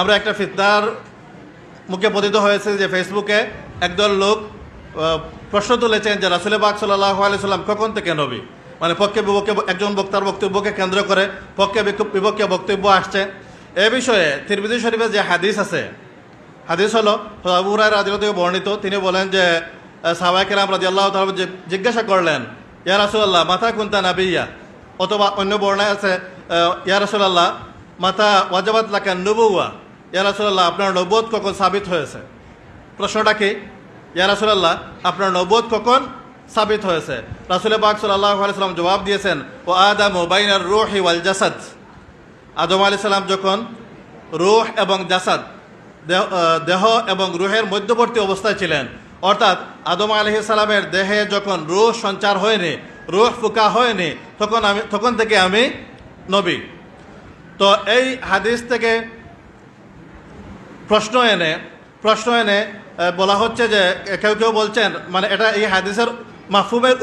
আমরা একটা ফিতনার মুখে পতিত হয়েছে যে ফেসবুকে একদল লোক প্রশ্ন তুলেছেন যে রাসুল বাগ সাল্লাহ আলাইসাল্লাম কখন থেকে নবী? মানে পক্ষে বিপক্ষে একজন বক্তার বক্তব্যকে কেন্দ্র করে পক্ষে বিপক্ষে বক্তব্য আসছে। এ বিষয়ে তিরমিজি শরীফে যে হাদিস আছে, হাদিস হলো আবুরাই রাজিল থেকে বর্ণিত, তিনি বলেন যে সাবাই কেরাম রাজি আল্লাহ জিজ্ঞাসা করলেন, ইয়া রাসুল্লাহ মাথা কুন্তা নাবিয়া? অথবা অন্য বর্ণায় আছে ইয়া রাসুল্লাহ মাথা ওয়াজাবাত লাকান নবুয়া ইয়া রাসুল্লাহ আপনার নবোধ কখন সাবিত হয়েছে? প্রশ্নটা কি? ইয়া রাসুল্লাহ আপনার নবোধ কখন সাবিত হয়েছে? রাসুল পাক সাল্লাহ আলাইসাল্লাম জবাব দিয়েছেন, ও আদাম বাইনার রোহ ওয়াল জাসাদ। আদম আলি সাল্লাম যখন রোহ এবং জাসাদ, দেহ দেহ এবং রুহের মধ্যবর্তী অবস্থায় ছিলেন, অর্থাৎ আদম আলহি সালামের দেহে যখন রোহ সঞ্চার হয়নি, রোহ ফুকা হয়নি, তখন আমি, তখন থেকে আমি নবী। তো এই হাদিস থেকে প্রশ্ন এনে প্রশ্ন এনে বলা হচ্ছে যে, কেউ কেউ বলছেন মানে এটা এই হাদিসের মাহফুমের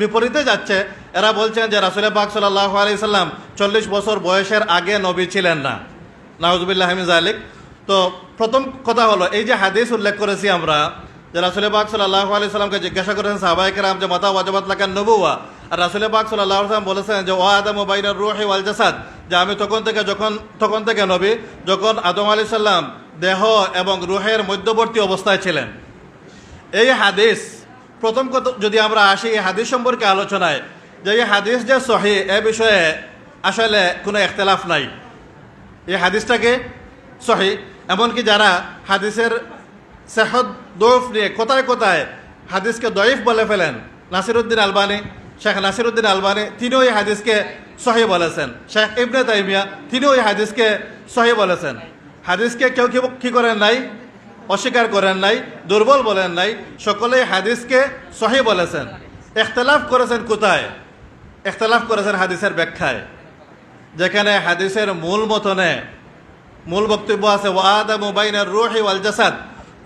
বিপরীতে যাচ্ছে। এরা বলছেন যে রাসুল পাক সাল্লাহ আলি সাল্লাম চল্লিশ বছর বয়সের আগে নবী ছিলেন না। নাউজুবিল্লাহ হামিজ আলিক তো, প্রথম কথা হলো, এই যে হাদিস উল্লেখ করেছি আমরা, যে রাসুল পাক সাল্লাহ আলি সাল্লামকে জিজ্ঞাসা করেছেন সাহবাইকেরাম যে, মাতা ওয়াজাবাত লাকান নবুয়া আর রাসুল পাক সাল্লাহ সাল্লাম বলেছেন যে ও আদম বাইনার রুহি ওয়াল জাসাদ। যে আমি তখন থেকে যখন, তখন থেকে নবী, যখন আদম আলি সাল্লাম দেহ এবং রুহের মধ্যবর্তী অবস্থায় ছিলেন। এই হাদিস, প্রথম কথা যদি আমরা আসি এই হাদিস সম্পর্কে আলোচনায়, যে এই হাদিস যে সহি, এ বিষয়ে আসলে কোনো এখতলাফ নাই। এই হাদিসটাকে সহি? এমনকি যারা হাদিসের সেহদ, দৌফ নিয়ে কোথায় কোথায় হাদিসকে দয়ীফ বলে ফেলেন, নাসিরুদ্দিন আলবানি, শেখ নাসিরুদ্দিন আলবানি, তিনিও এই হাদিসকে সহি বলেছেন। শেখ ইবনে তাইমিয়া, তিনিও এই হাদিসকে সহি বলেছেন। হাদিসকে কেউ কেউ কি করেন নাই? অস্বীকার করেন নাই, দুর্বল বলেন নাই, সকলেই হাদিসকে সহি বলেছেন। এখতলাফ করেছেন কোথায়? এখতলাফ করেছেন হাদিসের ব্যাখ্যায়, যেখানে হাদিসের মূল মতনে মূল বক্তব্য আছে ওয়াদা মুবাইনের রুহি ওয়াল জাসাদ।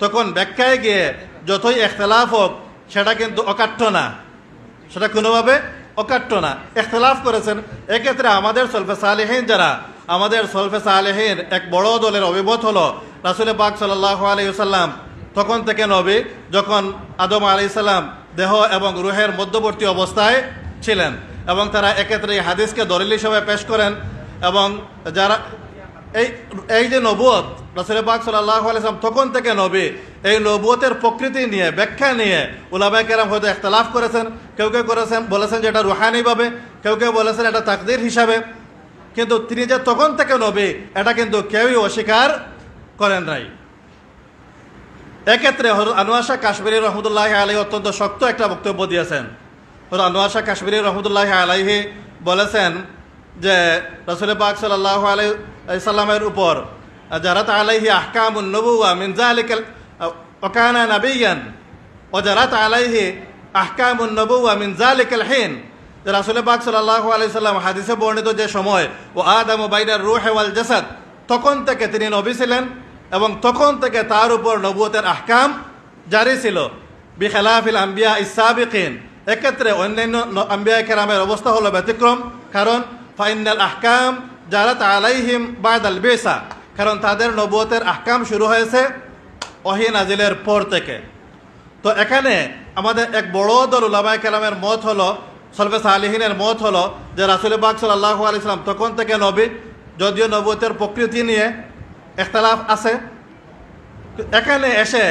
তখন ব্যাখ্যায় গিয়ে যতই এখতলাফ হোক, সেটা কিন্তু অকাট্য না। সেটা কোনোভাবে অকাট্য না। এখতলাফ করেছেন, এক্ষেত্রে আমাদের সলফে সালেহীন যারা আমাদের সলফে সালেহীন এক বড় দলের অভিমত হলো রাসুল পাক সাল্লাহ আলাইসাল্লাম তখন থেকে নবী যখন আদম আলি সাল্লাম দেহ এবং রুহের মধ্যবর্তী অবস্থায় ছিলেন এবং তারা এক্ষেত্রে এই হাদিসকে দলিল হিসেবে পেশ করেন এবং যারা এই এই যে নবুয়ত রসুল পাক সাল্লাহ আলাইসলাম তখন থেকে নবী এই নবুয়তের প্রকৃতি নিয়ে, ব্যাখ্যা নিয়ে উলাবাই কেরাম হয়তো একতলাফ করেছেন, কেউ কেউ করেছেন, বলেছেন যে এটা রুহানিভাবে, কেউ কেউ বলেছেন এটা তাকদির হিসাবে। কিন্তু তিনি যে তখন থেকে নবী এটা কিন্তু কেউই অস্বীকার করেন নাই। এক্ষেত্রে হজরত আনোয়ার শাহ কাশ্মীরি রহমতুল্লাহ আলহী অত্যন্ত শক্ত একটা বক্তব্য দিয়েছেন। হজরত আনোয়ার শাহ কাশ্মীরি রহমতুল্লাহ বলেছেন যে রসুল পাক সাল্লাহ আলাই সাল্লামের উপর যারা আলাইহি আহকাম নবুয়া মিনজা আলিকাল ওকানা নাবিয়ান ও যারা আলাইহি আহকাম নবুয়া মিনজা আলিকাল হিন। যে রাসুল পাক সাল্লাহ আলাই সাল্লাম হাদিসে বর্ণিত যে সময়, ও আদম বাইনার রুহ হেওয়াল জাসাদ তখন থেকে তিনি নবী ছিলেন এবং তখন থেকে তার উপর নবুয়তের আহকাম জারি ছিল। বিখেলাফিল আম্বিয়া ইসাবিকিন এক্ষেত্রে অন্যান্য আম্বিয়া কেরামের অবস্থা হলো ব্যতিক্রম। কারণ ফাইনাল আহকাম যারা তালাইহিম বাদাল বেসা কারণ তাদের নবুয়তের আহকাম শুরু হয়েছে ওহি নাজিলের পর থেকে। তো এখানে আমাদের এক বড় দল উলামায় কেরামের মত হলো সলফে সালিহিনের মত হলো যে রাসুল বাগ সাল্লাহ আলিয়াল্লাম তখন থেকে নবী, যদিও নবুয়তের প্রকৃতি নিয়ে একতলাফ আছে। এখানে এসে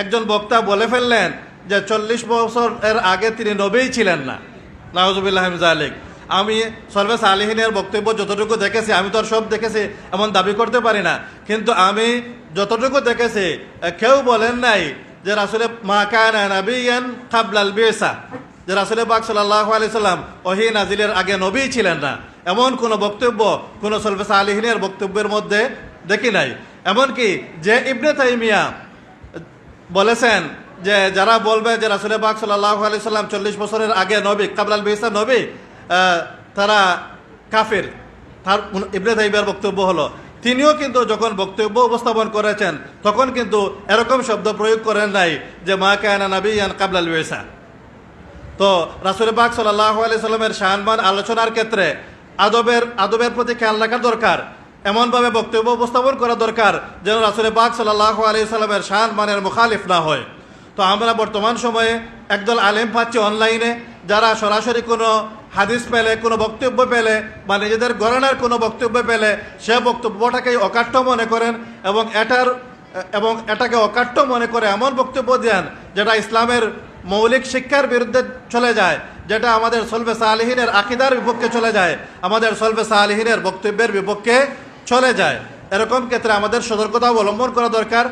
একজন বক্তা বলে ফেললেন যে চল্লিশ বছর এর আগে তিনি নবীই ছিলেন না। নাহজুবিল্লাহ জালিক আমি সর্বে সালিহিনের বক্তব্য যতটুকু দেখেছি, আমি তো আর সব দেখেছি, এমন দাবি করতে পারি না। কিন্তু আমি যতটুকু দেখেছি, কেউ বলেন নাই যে রাসুলে মা কানা নাবিয়ান কাবলাল বিয়েসা যে রাসুলে বাক সাল্লাহ আলি সাল্লাম ওহি নাজিলের আগে নবী ছিলেন না। এমন কোনো বক্তব্য কোনো সলফে সালিহিনের বক্তব্যের মধ্যে দেখি নাই। এমনকি যে ইবনে তাইমিয়া বলেছেন যে যারা বলবে যে রাসুল পাক সাল্লাহ আলি সাল্লাম চল্লিশ বছরের আগে নবী কাবলাল বিহসা নবী তারা কাফির। তার ইবনে তাইমিয়ার বক্তব্য হলো। তিনিও কিন্তু যখন বক্তব্য উপস্থাপন করেছেন, তখন কিন্তু এরকম শব্দ প্রয়োগ করেন নাই যে মা কায়না নবী ইয়ান কাবলাল বিহসা তো রাসুল পাক সাল্লাহ আলি সাল্লামের শাহানমান আলোচনার ক্ষেত্রে আদবের আদবের প্রতি খেয়াল রাখা দরকার। এমনভাবে বক্তব্য উপস্থাপন করা দরকার যেন রাসুল পাক সাল্লাহ আলি সাল্লামের শান মানের মুখালিফ না হয়। তো আমরা বর্তমান সময়ে একদল আলেম পাচ্ছি অনলাইনে, যারা সরাসরি কোনো হাদিস পেলে, কোনো বক্তব্য পেলে বা নিজেদের গণনার কোনো বক্তব্য পেলে, সে বক্তব্যটাকেই অকাঠ্য মনে করেন এবং এটার, এবং এটাকে অকাঠ্য মনে করে এমন বক্তব্য দেন যেটা ইসলামের মৌলিক শিক্ষার বিরুদ্ধে চলে যায়, যেটা আমাদের সলবে সালহিনের আকিদার বিপক্ষে চলে যায়, আমাদের সলবে সালহিনের বক্তব্যের বিপক্ষে চলে যায়। এরকম ক্ষেত্রে আমাদের সতর্কতা অবলম্বন করা দরকার।